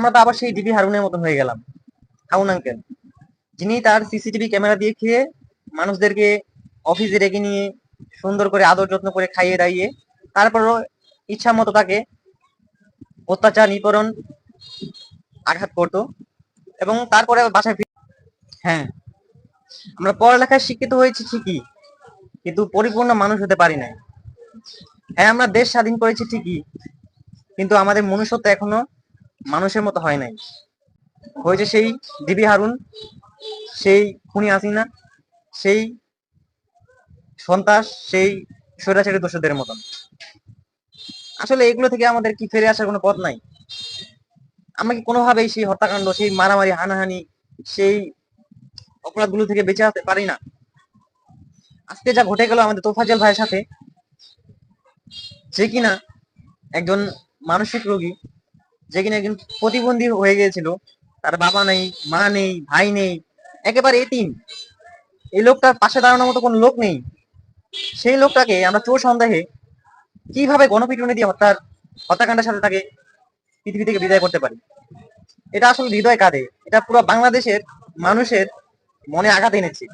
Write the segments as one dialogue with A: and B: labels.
A: আমরা তো আবার সেই ডিবি হারুনের মতন হয়ে গেলাম। হাউন আঙ্কেল যিনি তার সিসিটিভি ক্যামেরা দিয়ে খেয়ে মানুষদেরকে অফিসে রেখে নিয়ে সুন্দর করে আদর যত্ন করে খাইয়ে দাইয়ে তারপরও ইচ্ছা মতো তাকে অত্যাচার নিপরণ আঘাত করতো এবং তারপরে বাসায় ফিরে হ্যাঁ আমরা পড়ালেখায় শিক্ষিত হয়েছি ঠিকই, কিন্তু পরিপূর্ণ মানুষ হতে পারি নাই। হ্যাঁ আমরা দেশ স্বাধীন করেছি ঠিকই, কিন্তু আমাদের মনুষ্যত্ব এখনও মানুষের মতো হয় নাই। হয়েছে সেই ডিবি হারুন, সেই খুনি হাসিনা, সেই সন্ত্রাস, সেই স্বৈরাচারী দোষদের মতন। আসলে এগুলো থেকে আমাদের কি ফিরে আসার কোনো পথ নাই? আমরা কি কোনোভাবেই সেই হত্যাকাণ্ড, সেই মারামারি, হানাহানি, সেই অপরাধগুলো থেকে বেঁচে আসতে পারি না? আজকে যা ঘটে গেল আমাদের তোফাজল ভাইয়ের সাথে যে কিনা একজন মানসিক রোগী যে কিনা একজন প্রতিবন্ধী হয়ে গিয়েছিল। তার বাবা নেই, মা নেই, ভাই নেই, একেবারে এতিম। এই লোকটার পাশে দাঁড়ানোর মতো কোনো লোক নেই। সেই লোকটাকে আমরা চোর সন্দেহে কীভাবে গণপিটুনি দিয়ে হত্যার হত্যাকাণ্ডের সাথে তাকে পৃথিবী থেকে বিদায় করতে পারি? এটা আসলে হৃদয় কাঁদে। এটা পুরো বাংলাদেশের মানুষের মনে আঘাত এনেছে।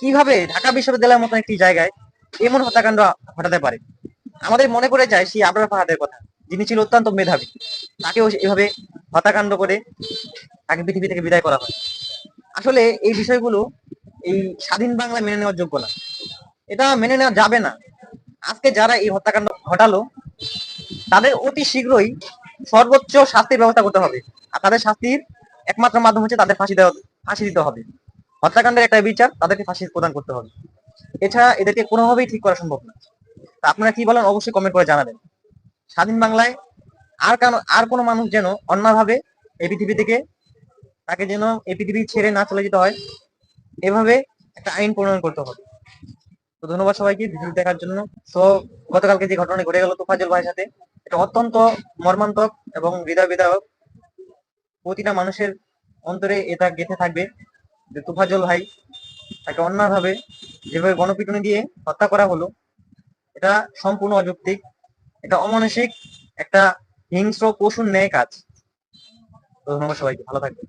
A: কীভাবে ঢাকা বিশ্ববিদ্যালয়ের মতো একটি জায়গায় এমন হত্যাকাণ্ড ঘটাতে পারে? আমাদের মনে পড়ে যায় সেই আবরার ফাহাদের কথা। যিনি ছিল অত্যন্ত মেধাবী, তাকেও এভাবে হত্যাকাণ্ড করে তাকে পৃথিবী থেকে বিদায় করা হয়। আসলে এই বিষয়গুলো এই স্বাধীন বাংলা মেনে নেওয়ার যোগ্য না। এটা মেনে নেওয়া যাবে না। আজকে যারা এই হত্যাকাণ্ড ঘটালো, তাদের অতি শীঘ্রই সর্বোচ্চ শাস্তির ব্যবস্থা করতে হবে। আর তাদের শাস্তির একমাত্র মাধ্যম হচ্ছে তাদের ফাঁসি দেওয়া ফাঁসি দিতে হবে। হত্যাকাণ্ডের একটা বিচার তাদেরকে ফাঁসি প্রদান করতে হবে। এছাড়া এদেরকে কোনোভাবেই ঠিক করা সম্ভব না। তা আপনারা কি বলেন? অবশ্যই কমেন্ট করে জানাবেন। স্বাধীন বাংলায় আর কেন, আর কোনো মানুষ যেন অন্যভাবে এই পৃথিবী থেকে তাকে যেন এই পৃথিবী ছেড়ে না চলে যেতে হয়, এভাবে একটা আইন প্রণয়ন করতে হবে। তো ধন্যবাদ সবাইকে ভিডিও দেখার জন্য। তো গতকালকে যে ঘটনা ঘটে গেল তোফাজল ভাইয়ের সাথে, এটা অত্যন্ত মর্মান্তক এবং হৃদয় বিদায়ক প্রতিটা মানুষের অন্তরে এটা গেঁথে থাকবে যে তুফাজল ভাই তাকে অন্যভাবে যেভাবে গণপিটুনি দিয়ে হত্যা করা হলো, এটা সম্পূর্ণ অযৌক্তিক। এটা অমানসিক একটা হিংস্র পশুর ন্যায় কাজ। তো ধন্যবাদ সবাইকে ভালো থাকবে